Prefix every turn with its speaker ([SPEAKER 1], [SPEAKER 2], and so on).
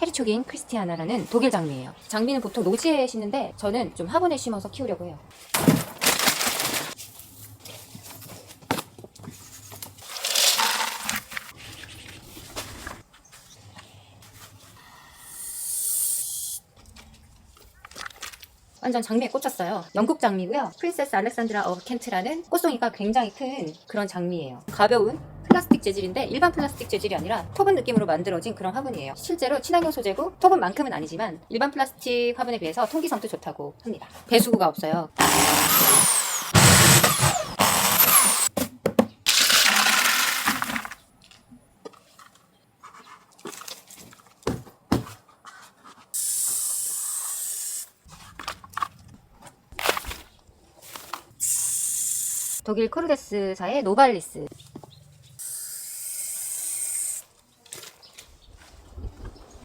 [SPEAKER 1] 헤르초긴 크리스티아나라는 독일 장미예요. 장미는 보통 노지에 심는데 저는 좀 화분에 심어서 키우려고 해요. 완전 장미에 꽂혔어요. 영국 장미고요. 프린세스 알렉산드라 어 켄트라는 꽃송이가 굉장히 큰 그런 장미예요. 가벼운 플라스틱 재질인데 일반 플라스틱 재질이 아니라 토분 느낌으로 만들어진 그런 화분이에요. 실제로 친환경 소재고 토분만큼은 아니지만 일반 플라스틱 화분에 비해서 통기성도 좋다고 합니다. 배수구가 없어요. 독일 코르데스사의 노발리스